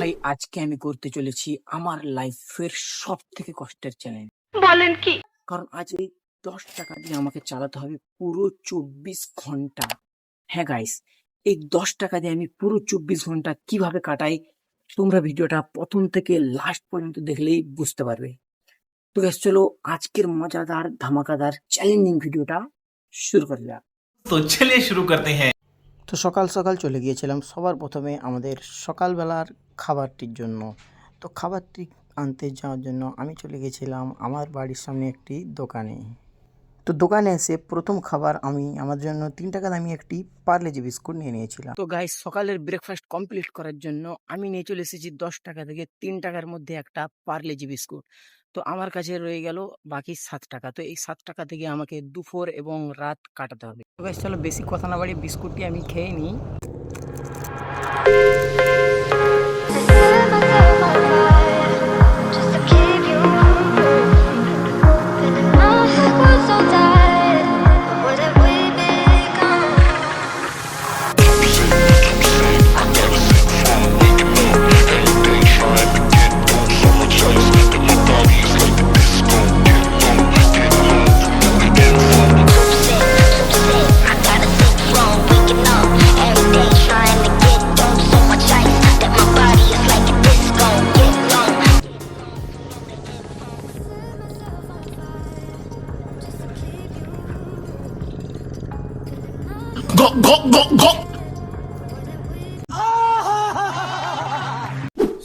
ভাই আজকে আমি করতে চলেছি আমার লাইফের সব থেকে কষ্টের চ্যালেঞ্জ বলেন কি? কারণ আজ এই দশ টাকা দিয়ে আমাকে চালাতে হবে পুরো চব্বিশ ঘণ্টা। হ্যাঁ গাইস এই দশ টাকা দিয়ে আমি পুরো চব্বিশ ঘণ্টা কীভাবে কাটাই তোমরা ভিডিওটা প্রথম থেকে লাস্ট পর্যন্ত দেখলেই বুঝতে পারবে। তো গাইস চলো আজকের মজাদার ধামাকাদার চ্যালেঞ্জিং ভিডিওটা শুরু করে যাক। তো চলে শুরু করতে হ্যাঁ। তো সকাল সকাল চলে গিয়েছিলাম। সবার প্রথমে আমাদের সকালবেলার খাবারটির জন্য। তো খাবারটি আনতে যাওয়ার জন্য আমি চলে গেছিলাম আমার বাড়ির সামনে একটি দোকানে। তো দোকানে এসে প্রথম খাবার আমি আমার জন্য তিন টাকা দামি একটি পার্লে পার্লেজি বিস্কুট নিয়ে নিয়েছিলাম। তো গাইস সকালের ব্রেকফাস্ট কমপ্লিট করার জন্য আমি নিয়ে চলে এসেছি দশ টাকা থেকে তিন টাকার মধ্যে একটা পার্লেজি বিস্কুট। তো আমার কাছে রয়ে গেল বাকি সাত টাকা। তো এই সাত টাকা থেকে আমাকে দুপুর এবং রাত কাটাতে হবে। তো গাইস চলো বেশি কথা না বাড়িয়ে বিস্কুটটি আমি খেয়ে নিই।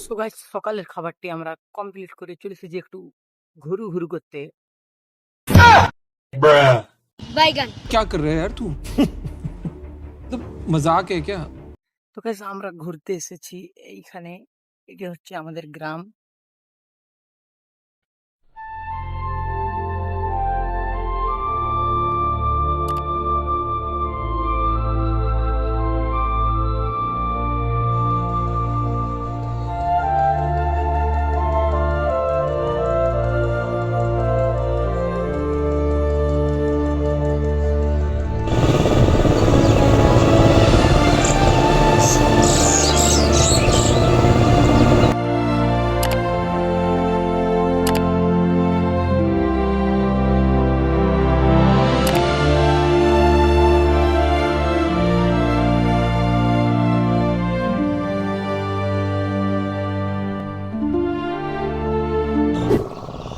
সো গাইস সকালের খাবারটি আমরা কমপ্লিট করে চলে এসেছি একটু ঘুরু ঘুরু করতে क्या कर रहा है यार तू तो मजाक है क्या তো গাইস আমরা ঘুরতে এসেছি এইখানে এটি হচ্ছে আমাদের গ্রাম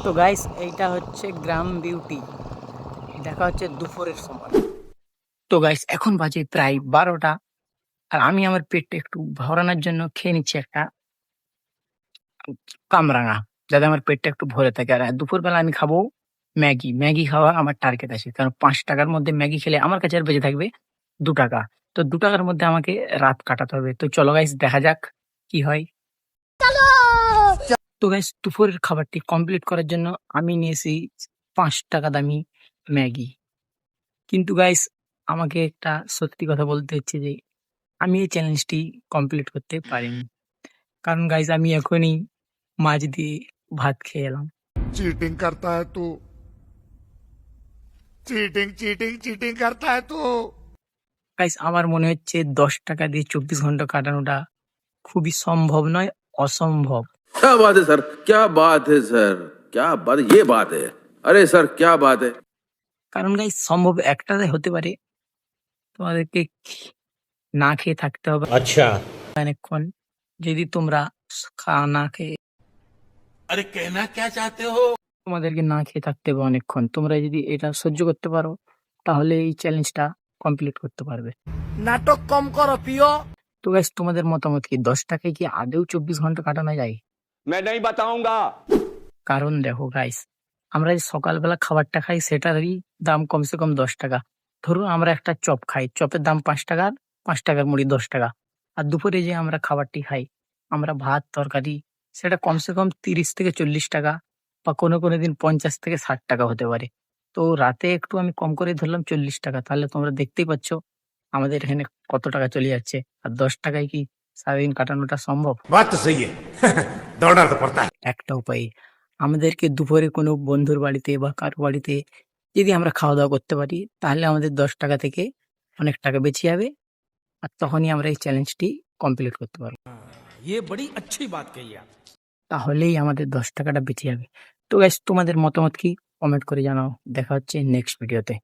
তো গাইস এইটা হচ্ছে গ্রাম বিউটি দেখা হচ্ছে দুপুরের সময়। তো গাইস এখন বাজে প্রায় বারোটা। আর আমি আমার পেটটা একটু ভরানোর জন্য খেয়ে নিচ্ছি একটা কামরাঙা, যাতে আমার পেটটা একটু ভরে থাকে। আর দুপুরবেলা আমি খাব ম্যাগি। ম্যাগি খাওয়া আমার টার্গেট আছে। কারণ পাঁচ টাকার মধ্যে ম্যাগি খেলে আমার কাছে আর বেঁচে থাকবে দু টাকা। তো দু টাকার মধ্যে আমাকে রাত কাটাতে হবে। তো চলো গাইস দেখা যাক কি হয়। তো গাইস দুপুরের খাবারটি কমপ্লিট করার জন্য আমি নিয়েছি পাঁচ টাকা দামি ম্যাগি। কিন্তু গাইস আমাকে একটা সত্যি কথা বলতে হচ্ছে যে আমি এই চ্যালেঞ্জটি কমপ্লিট করতে পারিনি। কারণ গাইস আমি এখনই মাছ দিয়ে ভাত খেয়ে এলাম। চিটিং করতা হ্যায় তো। চিটিং চিটিং চিটিং করতা হ্যায় তো। গাইস আমার মনে হচ্ছে দশ টাকা দিয়ে চব্বিশ ঘণ্টা কাটানোটা খুবই সম্ভব নয় অসম্ভব। क्या बात है सर क्या बात है सर क्या बात ये बात है अरे सर क्या बात है কারণ গাইস সম্ভব একটাতে হতে পারে তোমাদেরকে খে- না খেয়ে থাকতে হবে अच्छा অনেকক্ষণ যদি তোমরা খা না খেয়ে अरे कहना क्या चाहते हो তোমাদেরকে না খেয়ে থাকতে হবে অনেকক্ষণ তোমরা যদি এটা সহ্য করতে পারো তাহলে এই চ্যালেঞ্জটা কমপ্লিট করতে পারবে नाटक कम करो पियो তো গাইস তোমাদের মতামত কি দশ টাকায় কি আদেও চব্বিশ ঘন্টা কাটানো যায় मैं नहीं बताऊंगा কারণ দেখো গাইস আমরা যে সকালবেলা খাবারটা খাই সেটারই দাম কমসে কম দশ টাকা ধরুন আমরা একটা চপ খাই চপের দাম পাঁচ টাকার পাঁচ টাকার মুড়ি দশ টাকা আর দুপুরে যে আমরা খাবারটি খাই আমরা ভাত তরকারি সেটা কমসে কম তিরিশ থেকে চল্লিশ টাকা বা কোনো কোনো দিন পঞ্চাশ থেকে ষাট টাকা হতে পারে তো রাতে একটু আমি কম করে ধরলাম চল্লিশ টাকা তাহলে তোমরা দেখতেই পাচ্ছ আমাদের এখানে কত টাকা চলে যাচ্ছে আর দশ টাকায় কি সারাদিন কাটানোটা সম্ভব बात तो सही দৌড়াতে পড়তা একটা উপায় আমাদেরকে দুপুরে কোনো বন্ধুর বাড়িতে বা কারও বাড়িতে যদি আমরা খাওয়া দাওয়া করতে পারি তাহলে আমাদের দশ টাকা থেকে অনেক টাকা বেঁচে যাবে আর তখনই আমরা এই চ্যালেঞ্জটি কমপ্লিট করতে পারব। ইয়ে বড়ি তাহলেই আমাদের দশ টাকাটা বেঁচে যাবে। তো গাইস তোমাদের মতামত কি? কমেন্ট করে জানাও। দেখা হচ্ছে নেক্সট ভিডিওতে